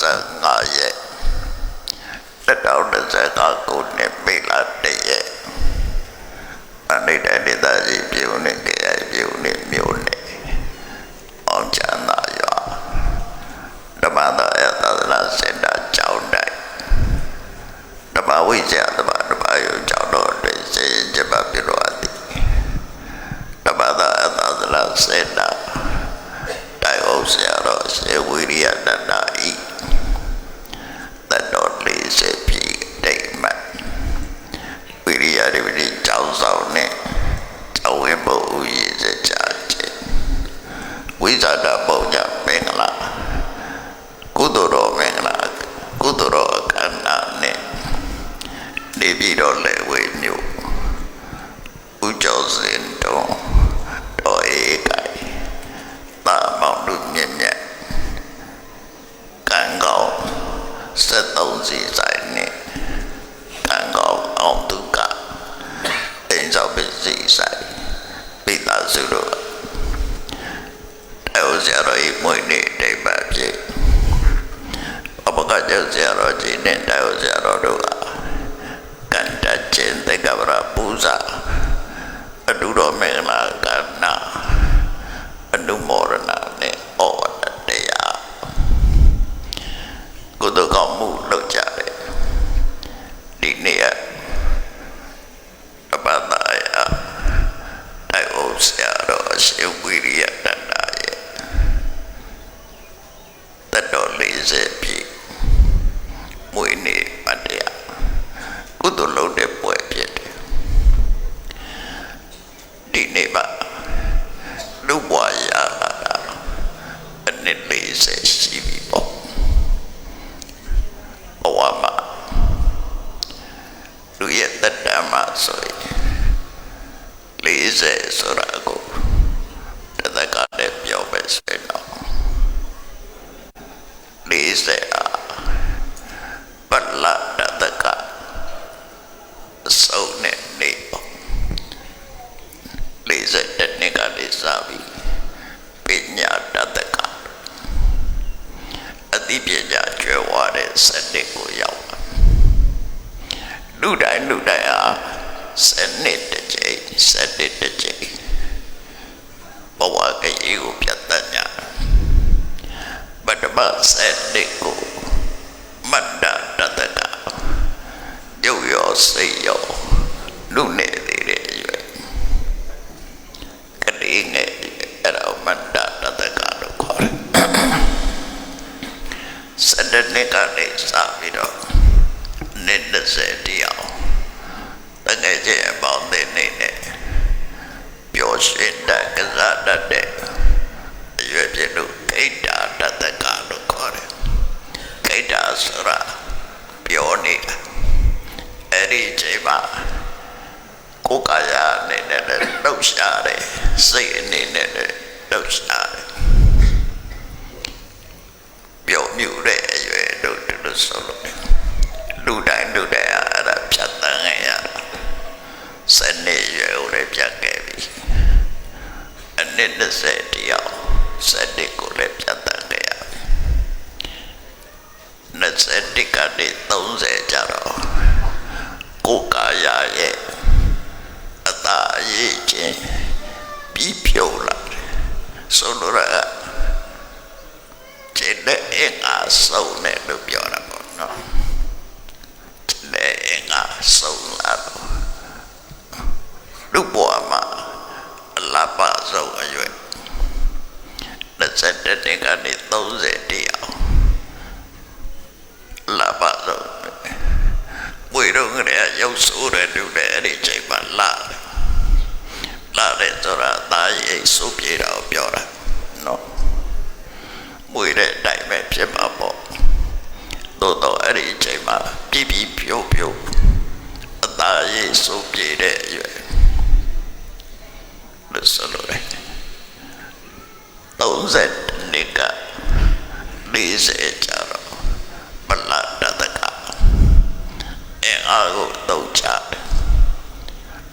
2015ရက်2019ခု နေပြီးတော့လက်ဝေမြို့ဥကြောစင် 40ပြည့်မွေနေ့မတရားကုသိုလ်လုပ်တဲ့ပွဲဖြစ်တယ်ဒီနေ့မှာလူပွားရလာတာအနည်း40ရှိပြီပေါ့ဘဝမှာလူရဲ့တတ္တမှာဆိုရင်40ဆိုတာ ဝကရေးကိုပြတ်တတ်ကြဗတ္တမစေတေကိုမတ္တတတ္တရုပ်ရောစိတ်ရောလူနဲ့ နှစ်20တရားစတဲ့ကိုလည်းပြတ်တတ်ခဲ့ရ21ကနေ30ကြတော့ကိုကာယရဲ့အသာအရေးချင်းပြီးဖြုတ်လာတယ်ဆိုလိုတာကခြေနဲ့အင်္ဂါစုံနဲ့လူ တို့တော့အဲ့ဒီအချိန်မှာပြပြပြို့ပြို့အသာရေးစုပ်ပြေတဲ့အရွယ်လို့ဆိုလိုတယ်30နှစ်က40ကျတော့ပလာတတကအင်အားကိုတုံချ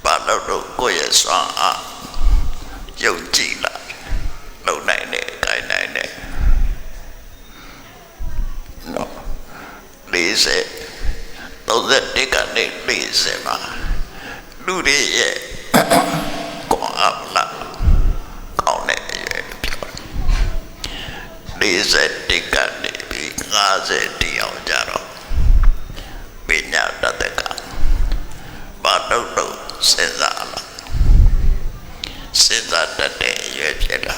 ဘာလို့တို့ကိုယ့်ရဲ့စွမ်းအားယုံကြည် စင်မှာလူတွေရဲ့ကွန်အပ်လာကောင်းတဲ့အရွယ်လို့ပြောတယ်40တိကနေပြီး50တိအောင်ကြတော့ပညာတတ်တဲ့ကဘာတော့တော့စဉ်းစားလာစဉ်းစားတတ်တဲ့အရွယ်ဖြစ်လာ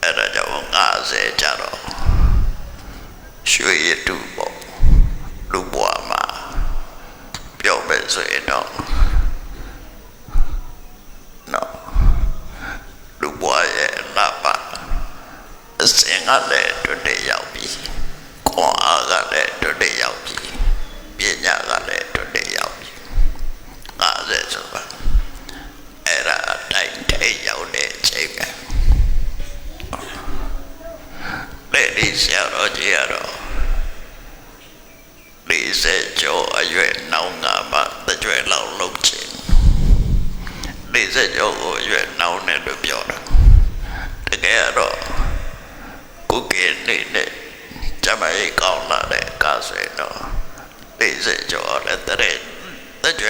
အဲ့ဒါကြောင့်50ကြတော့ရွှေရတုပေါ့လူဘွားမှာပြောမယ်ဆိုရင်တော့နော်လူဘွားရဲ့လာပါ အ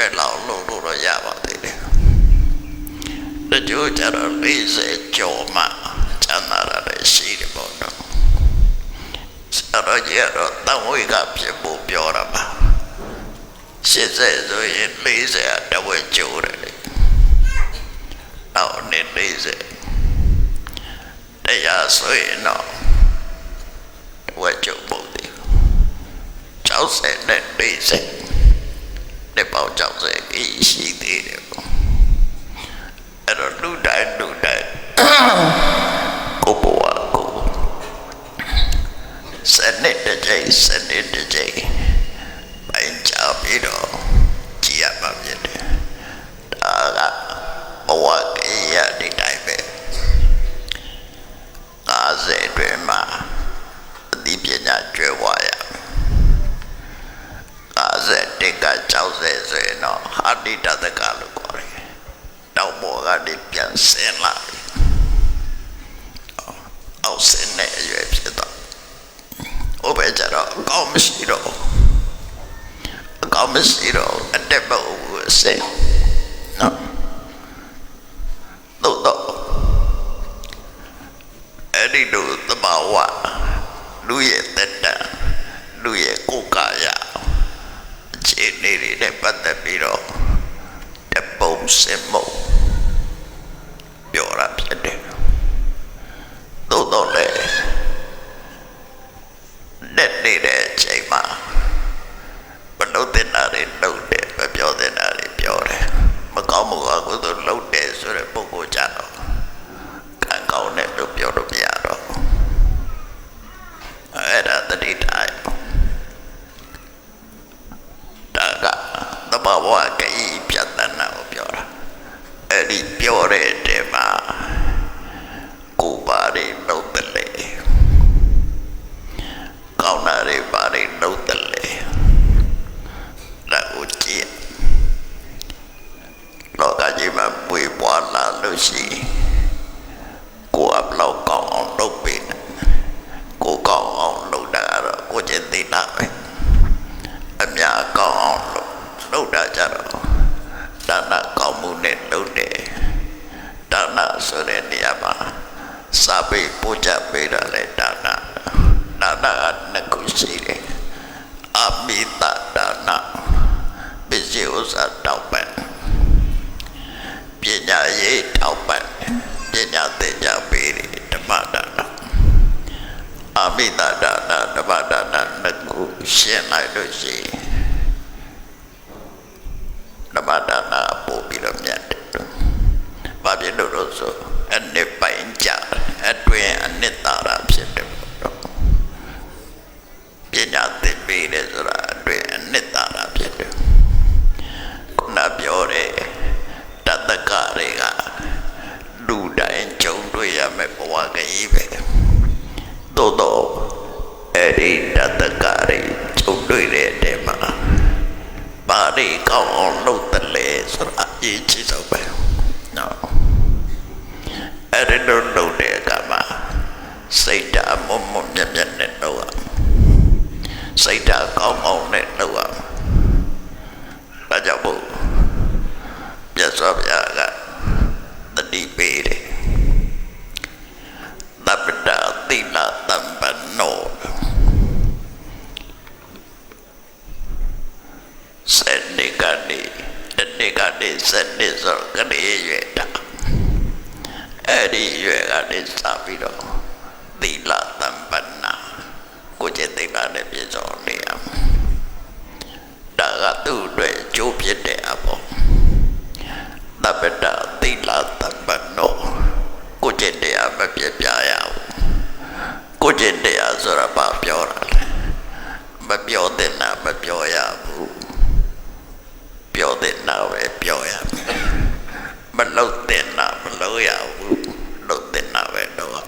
တကြွယ်လောက်လုံးလို့တော့ရပါသေးတယ်တကြွကြတော့40ကျော်မှကျန်လာတယ်ရှိတယ်ပေါ့နော်ဆရာတော်ကြီးကတော့တန်ဝေကဖြစ်ဖို့ပြောတာပါ80ဆိုရင်40တဝက်ကျိုးတယ်လေနောက်နေ့40တရားဆိုရင်တော့တဝက်ကျိုးဖို့ဒီ60နဲ့40 ဒီပေါင်း60ကြီးရှိသေးတယ်ပေါ့အဲ့တော့လူတိုင်းလူတိုင်းကိုဘဝကိုစနစ်တစ်ကြိမ်စနစ်တစ်ကြိမ်ပိုင်ချပြီးတော့ 60ဆိုရင်တော့ဟာတိတသကလို့ခေါ်တယ်တောက်ပေါ်ကနေပြန်ဆင်းလာပြီအောက်ဆင်းတဲ့အရွယ်ဖြစ်တော့ဟိုပဲကြတော့အကောင်းမရှိတော့ဘူးအကောင်းမရှိတော့ဘူးအတက်ပုတ်ဘူးအစင်နော်တော့တော့အဲ့ဒီလိုသဘာဝလူရဲ့တက်တန်လူရဲ့ကိုယ်ကာယအခြေအနေတွေနဲ့ပတ်သက်ပြီးတော့တပုံစင်မုံပြောရဖြစ်တယ်တော့တော့လေ လက်နေတဲ့အချိန်မှာမလုပ်တဲ့နာတွေလုပ်တယ်မပြောတဲ့နာတွေပြောတယ်မကောင်းမှုကကုသိုလ်လုပ်တယ်ဆိုတဲ့ပုဂ္ဂိုလ်ကြတော့ကံကောင်းတဲ့လို့ပြောလို့မရတော့ဘူးအဲ့ဒါတတိတိုင်းဒါကသဘာဝကကြီးပြတ်တနာကိုပြောတာအဲ့ဒီပြောတဲ့တဲမှာကိုယ်ပါတွေလုပ်တယ်လေ ကောင်းတာတွေပါတွေနှုတ်တယ်လေလက်ကိုကြည့်လောကကြီးမှာပွေပွားလာလို့ရှိရင်ကိုယ်အပလောက်ကောင်းအောင်လုပ်ပေးတယ်ကိုယ်ကောင်းအောင်လုပ်တာကတော့ကိုယ်ကျင့်သိတာပဲအများကောင်းအောင်လုပ်လုပ်တာကြတော့ဒါနကောင်းမှုနဲ့လုပ်တယ်ဒါနဆိုတဲ့နေရာမှာစာပေပို့ချပေးတာလေဒါန ဒါနကနှစ်ခုရှိတယ်အမိတဒါနပစ္စည်းဥ စ္စာတောက်ပံပညာရေးတောက်ပံပညာသင်ကြားပေးတယ်ဓမ္မဒါနအမိတဒါနဓမ္မဒါနနှစ်ခုရှင်းလိုက်လို့ရှိရင်ဓမ္မဒါနပို့ပြီးတော့မြတ်တယ်ဘာဖြစ်လို့လဲဆိုအနှစ်ပိုင်းကြအတွင်းအနှစ်သာရဖြစ်တယ်ပေါ့နော်ပညာသင်ပေးတယ်ဆိုတာအတွင်းအနှစ်သာရ အရေးကြီးဆုံးပဲနော်အဲ့ဒီလိုလုပ်တဲ့အခါမှာစိတ်ဓာတ်မုံမုံမြတ်မြတ်နဲ့လုပ်ရမယ်စိတ်ဓာတ်ကောင်းကောင်းနဲ့လုပ်ရမယ်အဲ့ဒီရွယ်ကနေစပြီးတော့သီလတမ္ပနာကိုယ်ကျင့်သီလနဲ့ပြည့်စုံနေရမယ်ဒါကသူ့အတွက်အကျိုးဖြစ်တဲ့အပေါ်တပ္ပတသီလတမ္ပနောကိုယ်ကျင့်တရားမပြည့်ပြရဘူးကိုယ်ကျင့်တရားဆိုတာဘာပြောတာလဲမပြောတဲ့နာမပြောရဘူးပြောတဲ့နာပဲပြောရမယ်မလုပ်တဲ့နာမလုပ်ရဘူးလုပ်တဲ့နာပဲတော့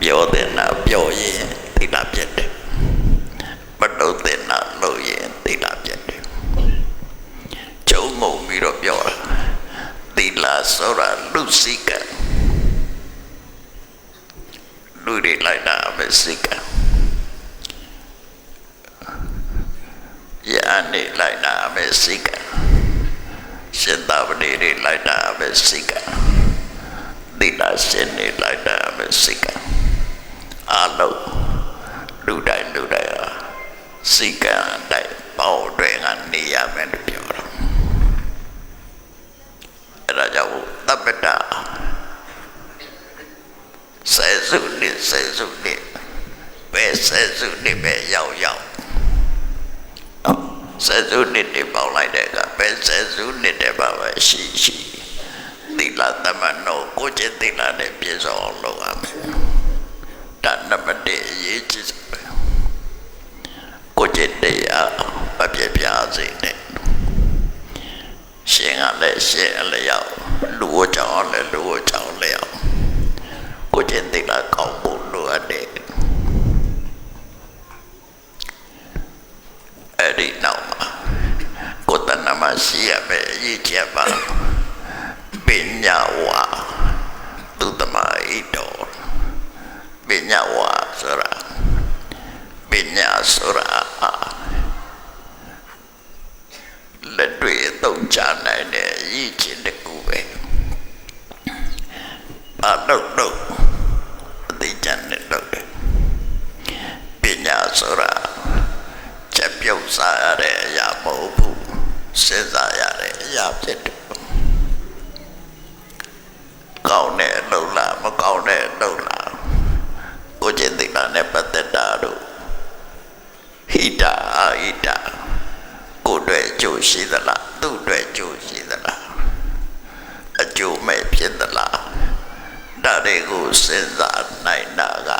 ပြောတဲ့နာပြောရင်သီလပြတ်တယ်မလုပ်တဲ့နာလုပ်ရင်သီလပြတ်တယ်ကျုံငုံပြီးတော့ပြောတာသီလဆိုတာလူစိကလူတွေလိုက်တာပဲစိကယာနေလိုက်တာပဲစိကရှင်သာပတိတွေလိုက်တာပဲစိကသီလရှင်နေလိုက်တာပဲစိက အလုံးလူတိုင်းလူတိုင်းဟာစိတ်ကံတိုင်းပေါ့တွေကနေရမယ်လို့ပြောတော့အဲ့ဒါကြောင့်တပ္ပတာစေစုနေစေစုနေပဲစေစုနေပဲရောက်ရောက်စေ စုနေနေပေါလိုက်တဲ့ကပဲစေစုနေတယ်ပါပဲရှိရှိသီလသမနောကိုကျင့်သီလနဲ့ပြည့်စုံအောင်လုပ်ရမယ်ဒါနံပါတ်1အရေးကြီးဆုံးပဲကိုကျင့်တရားမပြည့်ပြားစေနဲ့ရှင်ကလည်းရှင်အလျောက်လူဝကြောင့်လည်းလူဝကြောင့်လျောက်ကိုကျင့်တရားကောင်းဖို့လိုအပ်တယ်အဲ့ဒီနောက်မှာကိုယ်တဏ္ဍမ ရှိရမယ်အရေးကြီးပါပညာဝါသူတမဣတော်ပညာဝါဆိုတာပညာဆိုတာလက်တွေ့အသုံးချနိုင်တဲ့ရည်ချင်းတစ်ခုပဲအတော့တော့အသိဉာဏ်နဲ့တော့တယ်ပညာဆိုတာချက်ပြုတ်စားရတဲ့အရာမဟုတ်ဘူး စဉ်းစားရတဲ့အရာဖြစ်တယ်ကောင်းတဲ့အလုပ်လားမကောင်းတဲ့အလုပ်လားကိုကျင့်သိတာနဲ့ပတ်သက်တာတို့ဟိတာအာဟိတာကိုယ်အတွက်အကျိုးရှိသလားသူ့အတွက်အကျိုးရှိသလားအကျိုးမဲ့ဖြစ်သလားဒါတွေကိုစဉ်းစားနိုင်တာက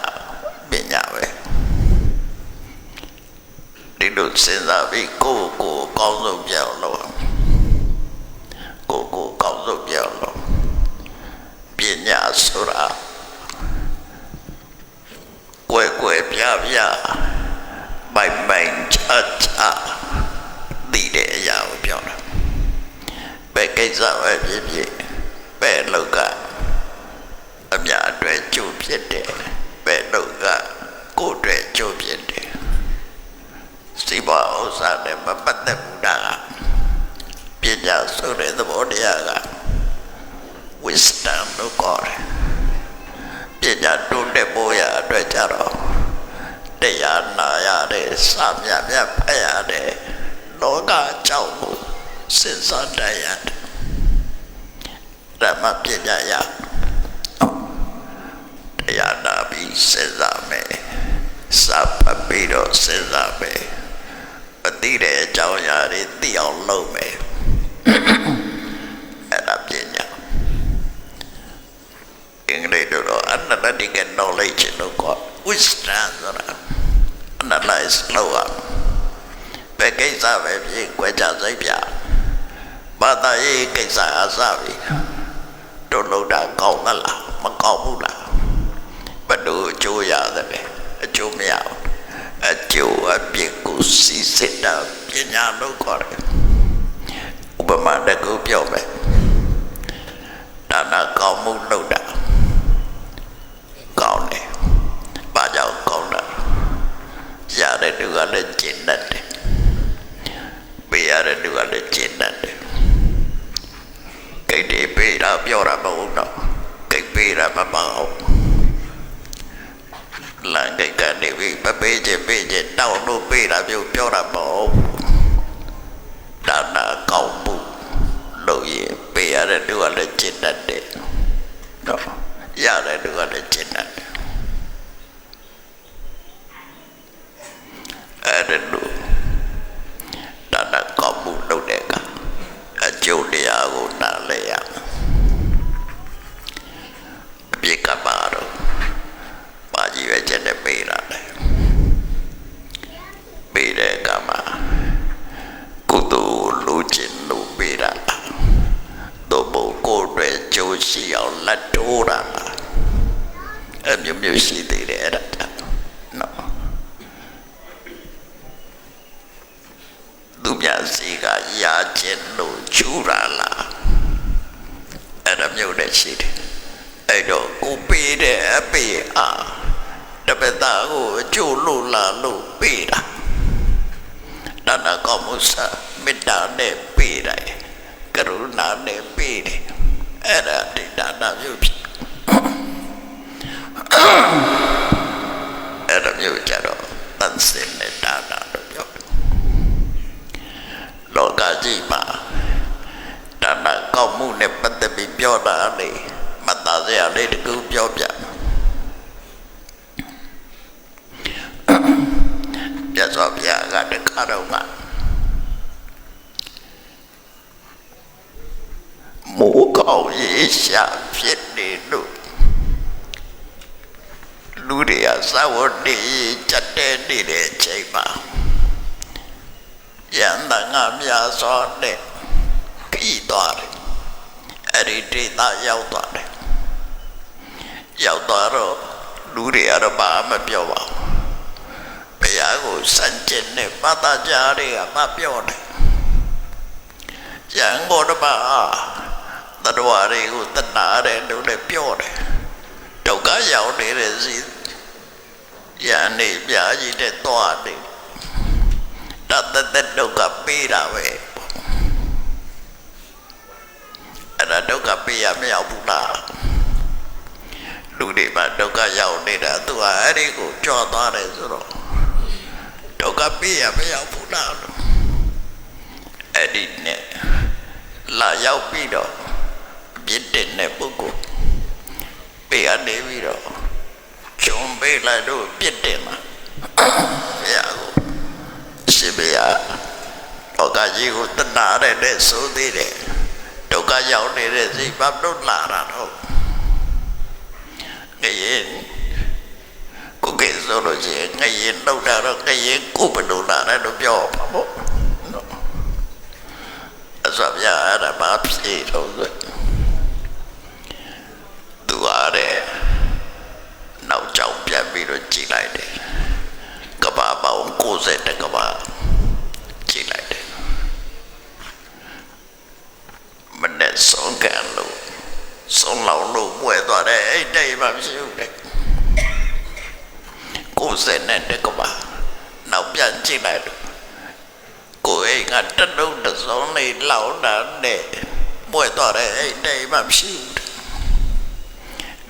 ပညာပဲ ဒီလိုစဉ်းစားပြီးကိုယ့်ကိုယ်ကောင်းဆုံးပြောင်းလို့ကိုယ့်ကိုယ်ကောင်းဆုံးပြောင်းလို့ပညာဆိုတာကွယ်ကွယ်ပြားပြားပိုင်ပိုင်ချာချာဒီတဲ့အရာကိုပြောတာပဲကိစ္စပဲဖြစ်ဖြစ်ပဲလောကအများအတွက်ကျိုးဖြစ်တယ်ပဲလောကကိုယ်အတွက်ကျိုးဖြစ်တယ်စိဘဥ စ္စာနဲ့မပတ်သက်ဘူးဒါကပညာဆိုတဲ့သဘောတရားက wisdom လို့ခေါ်တယ်ပညာတိုးတက်ဖို့ရအတွက်ကြတော့တရားနာရတယ်စာမြတ်မြတ်ဖတ်ရတယ်လောကကြောင့်ကိုစဉ်းစားတတ်ရတယ်ဓမ္မပညာရတရားနာပြီးစဉ်းစားမယ်စာဖတ်ပြီးတော့စဉ်းစားမယ် အတိတဲ့အကြောင်းအရာတွေသိအောင်လုပ်မယ်အဲ့ဒါပညာအင်္ဂလိပ်လိုတော့ analytical knowledge လို့ခေါ် wisdom ဆိုတာ analyze လုပ်ရပဲကိစ္စပဲဖြစ်ကြွယ်ကြစိတ်ပြဘာသာရေးကိစ္စအစပြီတို့လို့တာကောင်းသလားမကောင်းဘူးလားဘယ်လိုအကျိုးရတယ်လဲအကျိုးမရဘူးအကျိုးအပြစ်ကို စီစစ်တာပညာလို့ခေါ်တယ်ဥပမာတစ်ခုပြောမယ်ဒါနာကောင်းမှုလုပ်တာကောင်းတယ်။ဘာကြောင့်ကောင်းတာ။ရတဲ့သူကလည်းကျင့်တတ်တယ်။ပေးရတဲ့သူကလည်းကျင့်တတ်တယ်။ကိတ်တွေပေးတာပြောတာမဟုတ်တော့ကိတ်ပေးတာမပေါ့။ လမ်းကိတ်ကနေပြီးမပေးချင်ပေးချင်တောင်းလို့ပေးတာမျိုးပြောတာမဟုတ်ဘူး။ဒါနာကောင်းမှုလို့ရင်ပေးရတဲ့သူကလည်းကျင့်တတ်တယ်နော်ရတဲ့သူကလည်းကျင့်တတ်တယ် လေမသားစရာလေးတကူပြောပြပြတ်စွာဘုရားကတခါတော့ကမိုးကောင်းရေရှာဖြစ်နေလို့လူတွေကသဝတ္တိကြက်တဲ့နေတဲ့အချိန်မှာယန္တငါများစွာနဲ့ပြီးသွားတယ် အဲ့ဒီဒေသရောက်သွားတယ်ရောက်သွားတော့လူတွေကတော့ဘာမှမပြောပါဘူးဘုရားကိုစံကျင်နဲ့ပတ်သားကြတွေကမပြောတယ်ကျန်ကိုတော့ပါတတော်တွေကိုတနာတယ်လို့လည်းပြောတယ်ဒုက္ခရောက်နေတဲ့စီရန်နေပြာကြီးတဲ့သွားတယ်တတ်တဲ့ဒုက္ခပေးတာပဲအဲ့ ဒါဒုက္ခပေးရမရောက်ဘူးလားလူတွေမှာဒုက္ခရောက်နေတာသူကအဲ့ဒီကိုကြော်သွားတယ်ဆိုတော့ဒုက္ခပေးရမရောက်ဘူးလားလို့အဲ့ဒီနဲ့လာရောက်ပြီးတော့ပြစ်တဲ့နဲ့ပုဂ္ဂိုလ်ပေးရနေပြီးတော့ဂျုံပေးလိုက်တော့ပြစ်တယ်မှာဘုရားကိုရှင်ဘုရားလောကကြီးကိုတနာရတဲ့ဆိုသေးတယ် ဒုက္ခရောက်နေတဲ့စိတ်ဘာလို့လာတာတော့ငရင်ကိုကဲဆိုလို့ရှိရင်ငရင်လောက်တာတော့ငရင်ကိုဘယ်လိုလာတယ်လို့ပြောပါမို့နော်အစပြအဲ့ဒါဘာဖြစ်တော့ဆိုသူအားတဲ့နောက်ကြောင်ပြန်ပြီးတော့ကြည်လိုက်တယ်ကဘာပေါင်း90တကဘာကြည်လိုက်တယ်မနဲ့ ဆုံးကန်လို့ဆုံးလောင်လို့ပွဲသွားတယ်အဲ့တိတ်မှမရှိဘူးတဲ့90နဲ့တကဘာနောက်ပြန်ကြည့်လိုက်လို့ကိုယ်အိမ်ကတလုံးတစ်စုံလေးလောက်တာနဲ့ပွဲသွားတယ်အဲ့တိတ်မှမရှိဘူးတဲ့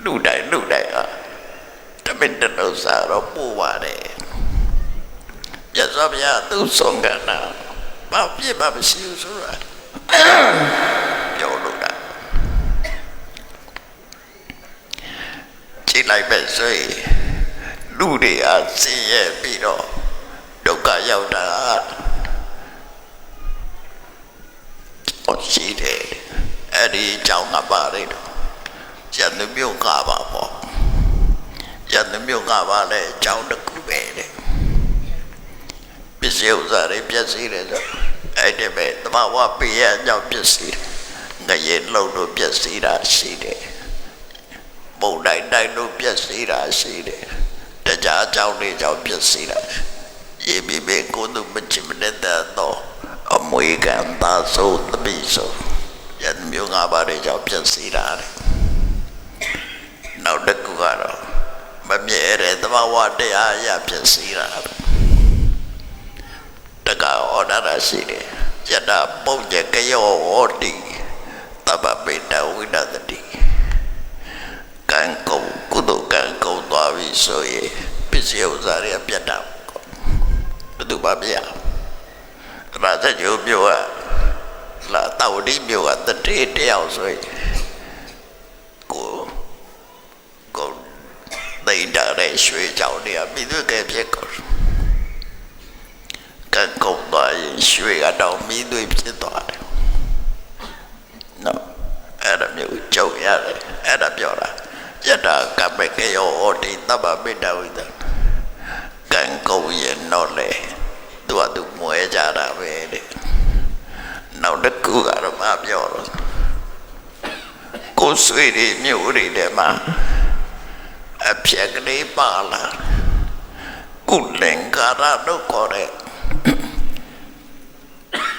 လူတိုင်းလူတိုင်းဟာတမင်တလို့စားတော့ပို့ပါတယ်ပြတ်သွားဗျာသူဆုံးကနာဘာပြစ်မှမရှိဘူးဆိုတာပြောလို့တာ ကြည့်လိုက်ပဲဆိုရင်လူတွေအားဆင်းရဲပြီးတော့ဒုက္ခရောက်တာဟောရှိတယ်အဲ့ဒီအကြောင်းကပါလေတော့ရန်သူမျိုးကပါပေါ့ရန်သူမျိုးကပါလေအကြောင်းတစ်ခုပဲတဲ့ပစ္စည်းဥစ္စာတွေပြည့်စည်တယ်ဆိုအဲ့ဒီပဲတမဝပြည့်ရအကြောင်းပြည့်စည်တယ်ငရေလုံးလို့ပြည့်စည်တာရှိတယ် ပုံတိုင်းတိုင်းလို့ပြည့်စည်တာရှိတယ်တရားအကြောင်းတွေကြောင့်ပြည့်စည်တာရေဘိဘေကိုသူမချင်မတဲ့တော့အမွေကံသာဆိုတပိဆိုရန်မျိုးငါးပါးတွေကြောင့်ပြည့်စည်တာတဲ့နောက်တစ်ခုကတော့မမြဲတဲ့သဘာဝတရားအရာဖြစ်စီတာတက္ကဩဒရာရှိတယ်ယတပုံကျကယောဟောတိတပ္ပပေတဝိဒတတိ ကံကုံကုသိုလ်ကံကုံသွားပြီဆိုရင်ပစ္စည်းဥစ္စာတွေပြတ်တာဘယ်သူမှမရရာဇဂျိုးမျိုးကလာတောက်ဒီမျိုးကတတိတရားယောက်ဆိုရင်ကိုကိုတိတ်တာတဲ့ရွှေကြောင်တွေကမိသူကဖြစ်ကုန်ကံကုန်သွားရင်ရွှေကတော့မိသူဖြစ်သွားတယ်နော်အဲ့ဒါမျိုးကြုံရတယ်အဲ့ဒါပြောတာ ယတာကပ္ပကေယောဟောတိတပ္ပပိတ္တဝိတကံကုန်ရင်တော့လေသူကသူမွဲကြတာပဲတဲ့နောက်တစ်ခုကတော့မပြောတော့ကိုယ်ဆွေတွေမြို့တွေထဲမှာအဖြက်ကလေးပါလာကုလင်္ကာရတို့ခေါ်တဲ့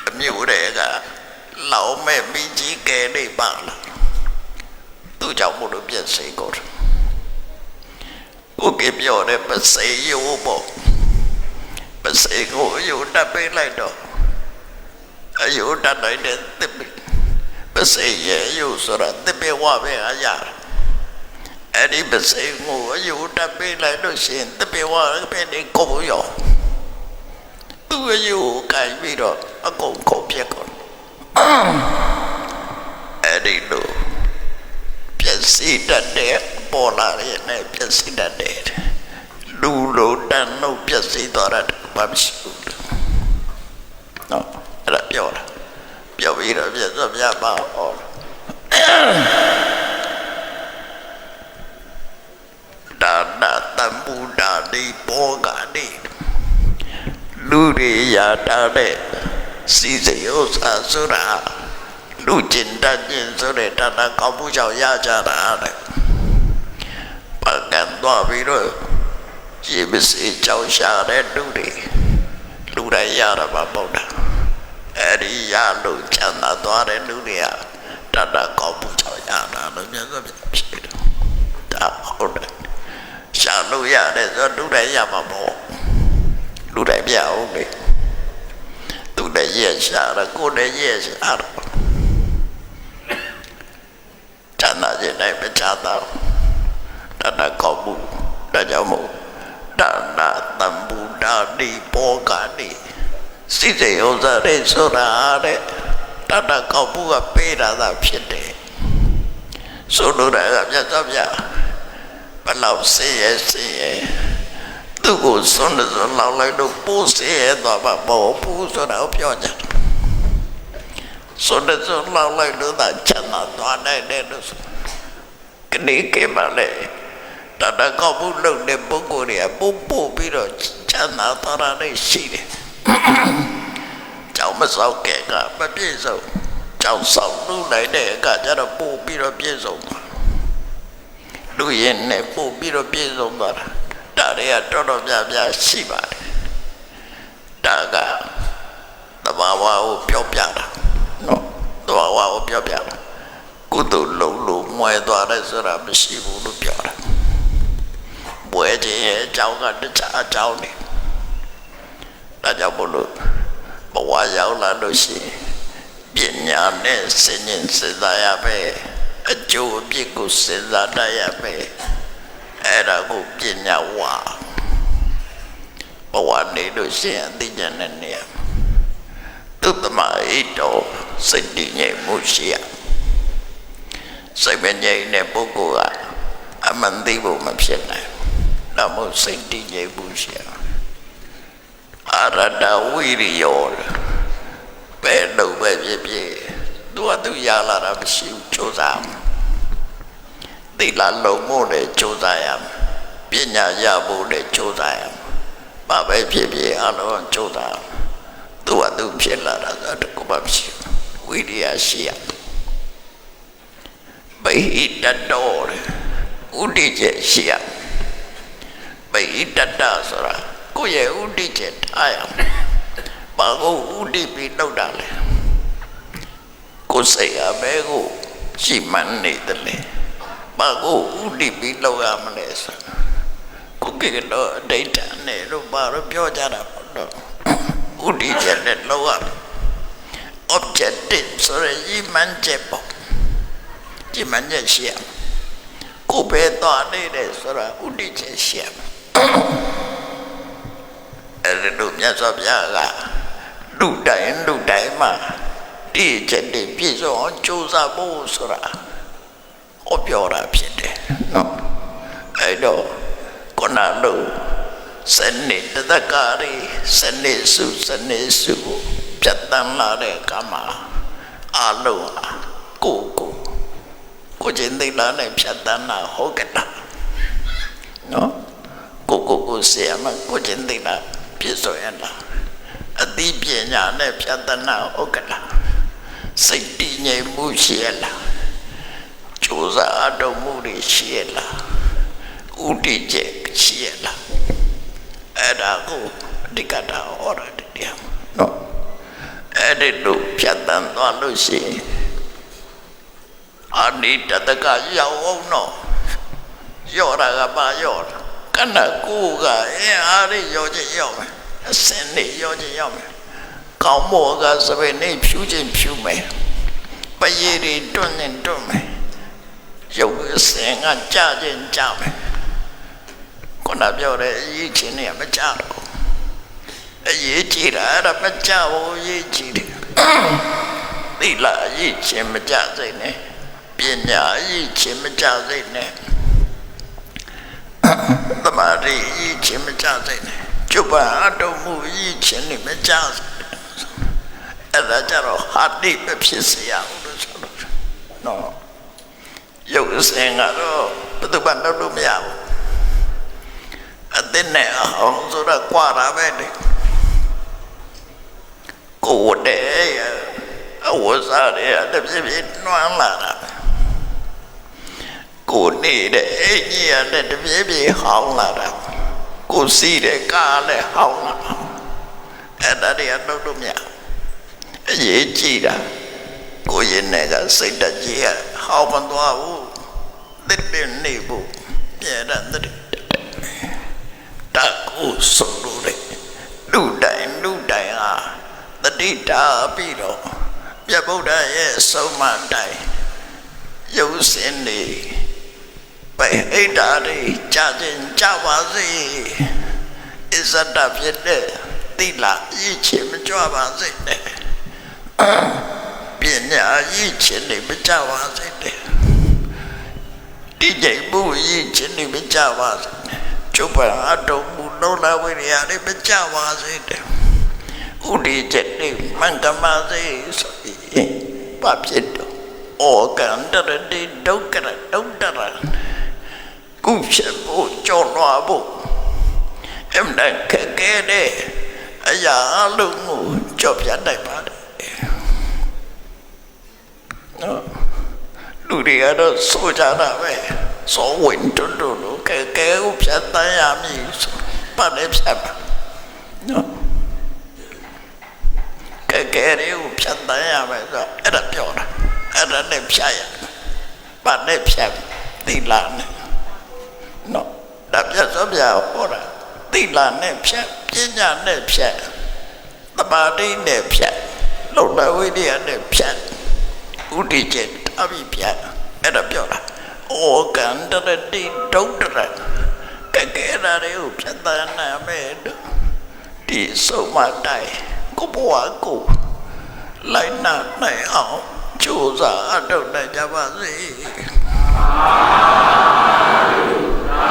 အမြို့တွေကလောင်မဲ့မိကြီးကဲလေးပါလာ သူကြောင့်မို့လို့ပြည့်စည်ကုန်တယ်ကိုကပြောတဲ့ပစေယောပေါ့ပစေကိုယူတက်ပေးလိုက်တော့အယူတက်လိုက်တဲ့တစ်ပိပစေရဲ့ယူဆိုတာတစ်ပိဝပဲအရာအဲ့ဒီပစေကိုအယူတက်ပေးလိုက်လို့ရှိရင်တစ်ပိဝပဲဒီကိုရောသူအယူကိုကြိုက်ပြီးတော့အကုန်ကုန်ပြက်ကုန်အဲ့ဒီလို ပြည့်စည်တတ်တဲ့ပေါ်လာရဲ့နဲ့ပြည့်စည်တတ်တဲ့လူလိုတန်လို့ပြည့်စည်သွားတာဘာမရှိဘူးနော်အဲ့ဒါပြောတာပြောပြီးတော့ပြည့်စုံပြပါဟောဒါနာတမ္ပူဒါဒီဘောဂာဒီလူတွေရတာတဲ့စီစိဥစ္စာဆိုတာ လူကျင်တတ်ခြင်းဆိုတဲ့တဏ္ဍကောင်းမှုကြောင့်ရကြတာတဲ့ပကံသွားပြီးတော့ရေမစေကြောင်းရှာတဲ့လူတွေလူတိုင်းရတာပါပေါ့တာအဲ့ဒီရလို့ချမ်းသာသွားတဲ့လူတွေကတဏ္ဍကောင်းမှုကြောင့်ရတာလို့မြတ်စွာဘုရားဖြစ်တယ်ဒါဟုတ်တယ်ရှာလို့ရတယ်ဆိုလူတိုင်းရမှာပေါ့လူတိုင်းပြအောင်လေသူလည်းရဲ့ရှာတာကိုယ်လည်းရဲ့ရှာတာ ချမ်းသာခြင်းတိုင်းမချမ်းသာတဏ္ဍကောင်းမှုဒါကြောင့်မို့တဏ္ဍတံဘူဒာတိဘောဂာတိစိတ်စေဥစ္စာတွေဆိုတာတဲ့တဏ္ဍကောင်းမှုကပေးတာသာဖြစ်တယ်ဆိုလိုတာကမြတ်စွာဘုရားဘလောက်စေရစေရသူ့ကိုစွန့်လို့လောက်လိုက်တော့ပိုးစေရတော့ဘာဘောဘူးဆိုတာကိုပြောကြတယ်စွန့်လို့လောက်လိုက်လို့သာချမ်းသာသွားနိုင်တယ်လို့ဆို ကနေကဲပါလေတတကောက်ဘူးလုံတဲ့ပုဂ္ဂိုလ်တွေကပို့ပို့ပြီးတော့ချမ်းသာသွားတာလည်းရှိတယ်ကြောင်မစောက်ကဲကမပြည့်စုံကြောင်ဆောင်လူနိုင်တဲ့အခါကျတော့ပို့ပြီးတော့ပြည့်စုံသွားလူရင်နဲ့ပို့ပြီးတော့ပြည့်စုံသွားတာဒါတွေကတော်တော်များများရှိပါတယ်ဒါကသဘာဝကိုပြောပြတာနော်သဘာဝကိုပြောပြတာ ကုသိုလ်လုံးလို့မွဲသွားတယ်ဆိုတာမရှိဘူးလို့ပြောတာမွဲခြင်းရဲ့အကြောင်းကတခြားအကြောင်းတွေဒါကြောင့်မို့လို့ဘဝရောက်လာလို့ရှိရင်ပညာနဲ့စဉ်းကျင်စဉ်းစားရမယ်အကျိုးအပြစ်ကိုစဉ်းစားတတ်ရမယ်အဲ့ဒါကိုပညာဝါဘဝနေလို့ရှိရင်အသိဉာဏ်နဲ့နေရသုတ္တမဣတောစိတ်တည်ငြိမ်မှုရှိရ စိတ်မငြိမ်တဲ့ပုဂ္ဂိုလ်ကအမှန်သိဖို့မဖြစ်နိုင်ဘူးဒါမို့စိတ်တည်ငြိမ်မှုရှိရအရတဝိရိယောပဲလို့ပဲဖြစ်ဖြစ်သူကသူရလာတာမရှိဘူးကြိုးစားသိလာလုံးမို့လည်းကြိုးစားရမယ်ပညာရဖို့လည်းကြိုးစားရမယ်ဘာပဲဖြစ်ဖြစ်အလုံးကြိုးစားသူကသူဖြစ်လာတာဆိုတကူမှမရှိဝိရိယရှိရ ဘိဟိတတော်ဥဒိချက်ရှိရဘိဟိတတဆိုတာကိုယ့်ရဲ့ဥဒိချက်ထားရမယ်ဘာကိုဥဒိပြီးလောက်တာလဲကိုယ်စိတ်အဘဲကိုရှိမှန်းနေတယ်လေဘာကိုဥဒိပြီးလောက်ရမလဲဆိုကိုကတော့အတိတ်တန်နဲ့လို့ဘာလို့ပြောကြတာပေါ့တော့ဥဒိချက်နဲ့လောက်ရ objective ဆိုရည်မှန်းချက်ပေါ့ ဒီမှန်းချက်ရှိရကိုပဲသွားနေတယ်ဆိုတာဥဒိချက်ရှိရအဲ့ဒီလိုမြတ်စွာဘုရားကလူတိုင်းလူတိုင်းမှာဒီချက်တွေပြည့်စုံအောင်ကြိုးစားဖို့ဆိုတာဟောပြောတာဖြစ်တယ်နော်အဲ့တော့ခုနလိုစနေတသက္ကာရီစနေစုစနေစုပြတ်တန်းလာတဲ့ကမှာအလုံးဟာကိုယ်ကိုယ် ကိုယ်ချင်းသိလာနဲ့ဖြတ်တန်းလာဟုတ်ကဲ့လားနော်ကိုကိုကိုဆရာမကိုချင်းသိတာပြည့်စုံရလားအသိပညာနဲ့ဖြတ်တန်းလာဟုတ်ကဲ့လားစိတ်တည်ငြိမ်မှုရှိရလားကြိုးစားအထောက်မှုတွေရှိရလားဥတီချက်ရှိရလားအဲ့ဒါကိုအဓိကတာဟောတာတရားနော်အဲ့ဒီလိုဖြတ်တန်းသွားလို့ရှိရင် အနိတတကရောက်အောင်တော့ရော့တာကပါရော့တာကနကိုကအဲအားရရော့ချင်ရော့မယ်အစင်းနေရော့ချင်ရော့မယ်ကောင်းမောကစပယ်နေဖြူချင်းဖြူမယ်ပရည်တွေတွန်းနေတွန်းမယ်ရုပ်အစင်းကကြာချင်းကြာမယ်ခုနပြောတဲ့အရေးချင်းနေမကြာဘူးအရေးကြီးတာအဲ့ဒါမကြာဘူးအရေးကြီးတယ်သီလအရေးချင်းမကြစိတ်နဲ့ ပညာအရေးချင်းမကြစိတ်နဲ့သမာဓိဤချင်းမကြစိတ်နဲ့ကျုပ်ပါအတုံမှုဤချင်းနဲ့မကြစိတ်နဲ့အဲ့ဒါကြတော့ဟာတိမဖြစ်စေရဘူးလို့ဆိုလို့နော်ရုပ်စင်ကတော့ဘယ်သူမှလုပ်လို့မရဘူးအသင်းနဲ့အောင်ဆိုတော့ကြွာတာပဲလေကိုယ်တဲ့အဝစားတွေအတပြည့်ပြည့်နှွမ်းလာတာပဲ ကိုနေတဲ့အိမ်ကြီးရတဲ့တပြေးပြေးဟောင်းလာတာကိုစီးတဲ့ကားလည်းဟောင်းလာအဲ့ဒါတွေကတော့လို့မရအရေးကြီးတာကိုရင်နဲ့ကစိတ်တကြီးရဟောင်းမသွားဘူးတစ်ပင်နေဘူးပြရတဲ့တကူစုလို့လေလူတိုင်းလူတိုင်းဟာတတိတာပြီးတော့မြတ်ဗုဒ္ဓရဲ့ဆုံးမတိုင်းရုပ်စင်နေ ပဲအိတ်တာတွေကြာခြင်းကြာပါစေအစ္စဒဖြစ်တဲ့တိလာရည်ချင်မကြွပါစေနဲ့ပညာရည်ချင်နေမကြပါစေနဲ့ဒီကြိမ်မှုရည်ချင်နေမကြပါစေနဲ့ကျုပ်ပါအတော်မူလုံးလာဝိရိယတွေမကြပါစေနဲ့ဥဒီချက်တွေမင်္ဂမစေဆိုရင်ဘာဖြစ်တော့ဩကံတရတိဒုက္ခရဒုက္ခရ ကုဖြစ်ဖို့ကြော်လွှာဖို့အမှန်ခက်ခဲတဲ့အရာအလုံးကိုကြော်ပြနိုင်ပါတယ်နော်လူတွေကတော့ဆိုကြတာပဲစောဝင်တွတ်တွတ်လို့ခက်ခဲကိုဖြတ်တန်းရမည်ဆိုပတ်လည်းဖြတ်ပါနော်ကဲကဲလေးကိုဖြတ်တန်းရမယ်ဆိုတော့အဲ့ဒါပြောတာအဲ့ဒါနဲ့ဖြတ်ရပတ်နဲ့ဖြတ်သီလနဲ့နော် ဒါပြတ်စောပြဟောတာသီလနဲ့ဖြတ်ပညာနဲ့ဖြတ်သမာဓိနဲ့ဖြတ်လုံလဝိရိယနဲ့ဖြတ်ဥဒိចេတပိဖြတ်အဲ့ဒါပြောတာဩကန္တရတိဒုဒ္ဒရကဲကဲရာတွေကိုဖြတ်တန်းနာမယ်တို့ဒီဆုံးမတိုင်းကိုဘဝကိုလိုက်နာနိုင်အောင်ကြိုးစားအထောက်နိုင်ကြပါစေ